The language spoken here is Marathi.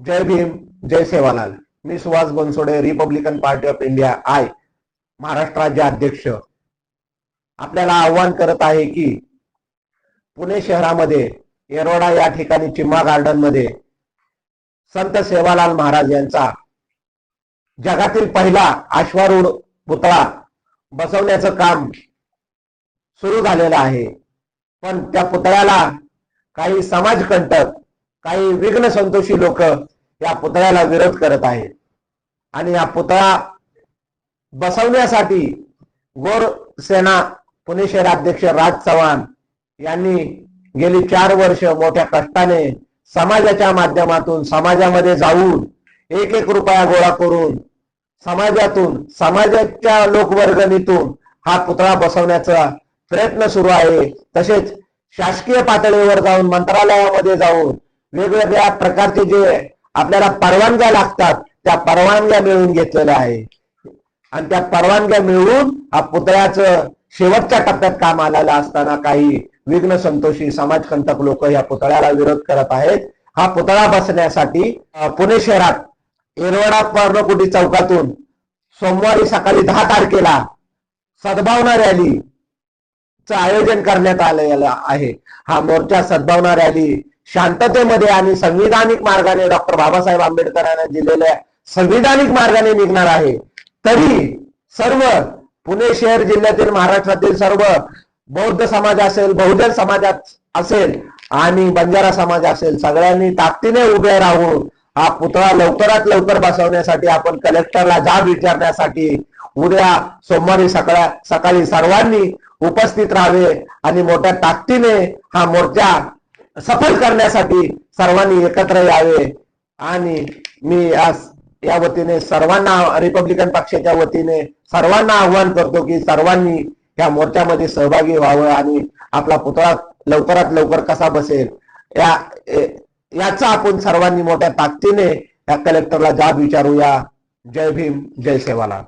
जय भीम जय सेवालाल. मी Suhas Bansode Republican Party of India I Maharashtra राज्य अध्यक्ष. आपल्याला आव्हान करत आहे की पुणे शहरामध्ये येरोडा या ठिकाणी चिम्मा गार्डनमध्ये संत सेवालाल महाराज यांचा जगातील पहिला अश्वारूढ पुतळा बसवण्याचं काम सुरू झालेलं आहे. पण त्या पुतळ्याला काही समाजकंटक काही विघ्न संतोषी लोक या पुतळ्याला विरोध करत आहेत. आणि हा पुतळा बसवण्यासाठी गोर सेना पुणे शहराध्यक्ष राज चव्हाण यांनी गेली चार वर्ष मोठ्या कष्टाने समाजाच्या माध्यमातून समाजामध्ये जाऊन एक एक रुपया गोळा करून समाजातून समाजाच्या लोकवर्गणीतून हा पुतळा बसवण्याचा प्रयत्न सुरू आहे. तसेच शासकीय पातळीवर जाऊन मंत्रालयामध्ये जाऊन वेगवेगळ्या प्रकारचे जे आपल्याला परवानग्या लागतात त्या परवानग्या मिळवून घेतलेल्या आहे. आणि त्या परवानग्या मिळवून हा पुतळ्याचं शेवटच्या टप्प्यात काम आलेलं असताना काही विघ्न संतोषी समाजकंटक लोक या पुतळ्याला विरोध करत आहेत. हा पुतळा बसण्यासाठी पुणे शहरात येरवडा पर्णकुटी चौकातून सोमवारी सकाळी दहा तारखेला सद्भावना रॅली च आयोजन करण्यात आलेलं आहे. हा मोर्चा सद्भावना रॅली शांततेमध्ये आणि संविधानिक मार्गाने डॉक्टर बाबासाहेब आंबेडकरांना दिलेल्या संविधानिक मार्गाने निघणार आहे. तरी सर्व पुणे शहर जिल्ह्यातील महाराष्ट्रातील सर्व बौद्ध समाज असेल बहुजन समाजात असेल आणि बंजारा समाज असेल सगळ्यांनी ताकदीने उभे राहून हा पुतळा लवकरात लवकर बसवण्यासाठी आपण कलेक्टरला जाब विचारण्यासाठी उद्या सोमवारी सकाळ सकाळी सर्वांनी उपस्थित राहावे आणि मोठ्या ताकदीने हा मोर्चा सफल करण्यासाठी सर्वांनी एकत्र यावे. आणि मी या या वतीने सर्वांना रिपब्लिकन पक्षाच्या वतीने सर्वांना आव्हान करतो की सर्वांनी या मोर्चामध्ये सहभागी व्हावं आणि आपला पुतळा लवकरात लवकर कसा बसेल. या याचा आपण सर्वांनी मोठ्या ताकदीने या कलेक्टरला जाब विचारूया. जय भीम जय सेवाला